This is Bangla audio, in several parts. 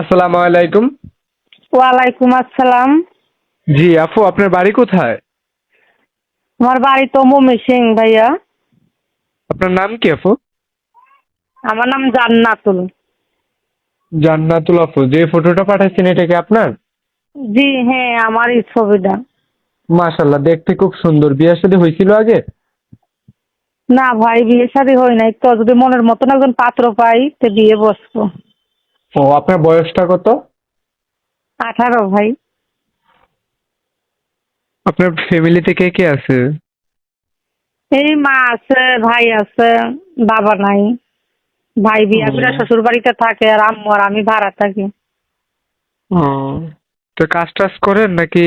আসসালামু আলাইকুম। ওয়ালাইকুম আসসালাম। জি আপু আপনার বাড়ি কোথায়? আমার বাড়ি তো মমিসিং ভাইয়া। আপনার নাম কি আপু আমার নাম জান্নাতুল। জান্নাতুল আপু যে ফটোটা পাঠাচ্ছেন এটা কি আপনার? জি হ্যাঁ আমার এই ছবিটা। মাশাল্লাহ দেখতে খুব সুন্দর। বিয়ের সাথে হয়েছিল আগে? না ভাই বিয়ে শাদী হয় নাই। তো যদি মনের মতন একজন পাত্র পাই তো বিয়ে বসবো। ও আপনার বয়সটা কত? আঠারো ভাই। আপনার ফ্যামিলিতে কে কে আছে? এই মা আছে ভাই আছে বাবা নাই। ভাই বিয়া করে শ্বশুর বাড়িতে থাকে আর আম্মু আর আমি ভাড়া থাকি। ও তো কাজ টাজ করেন নাকি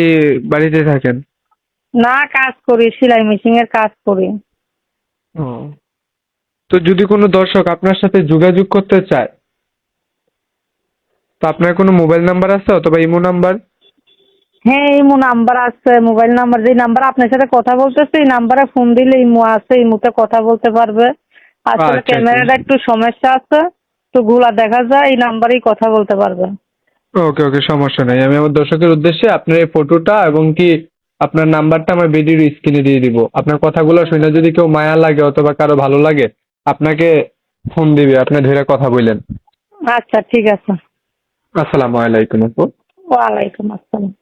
বাড়িতে থাকেন? না কাজ করি সেলাই মেশিন এর কাজ করি। ও তো যদি কোনো দর্শক আপনার সাথে যোগাযোগ করতে চায় তো আপনার কোনো মোবাইল নাম্বার আছে অথবা ইমো নাম্বার হ্যাঁ ইমো নাম্বার আছে মোবাইল নাম্বার যে নাম্বার আপনার সাথে কথা বলতেছে এই নাম্বারে ফোন দিলে ইমো আছে ইমোতে কথা বলতে পারবে। আসলে আচ্ছা, ক্যামেরাটা একটু সমস্যা আছে তো গুলা দেখা যায় এই নাম্বারেই কথা বলতে পারবে। ওকে ওকে সমস্যা নাই। আমি আমার দর্শকের উদ্দেশ্যে আপনার এই ফটোটা এবং কি আপনার নাম্বারটা আমার ভিডিওর স্ক্রিনে দিয়ে দিব। আপনার কথাগুলো শুনে যদি কেউ মায়া লাগে অথবা কারও ভালো লাগে আপনাকে ফোন দিবে আপনি ধরে কথা বললেন। আচ্ছা ঠিক আছে। আসসালামু আলাইকুম আপু। ওয়ালাইকুম আসসালাম।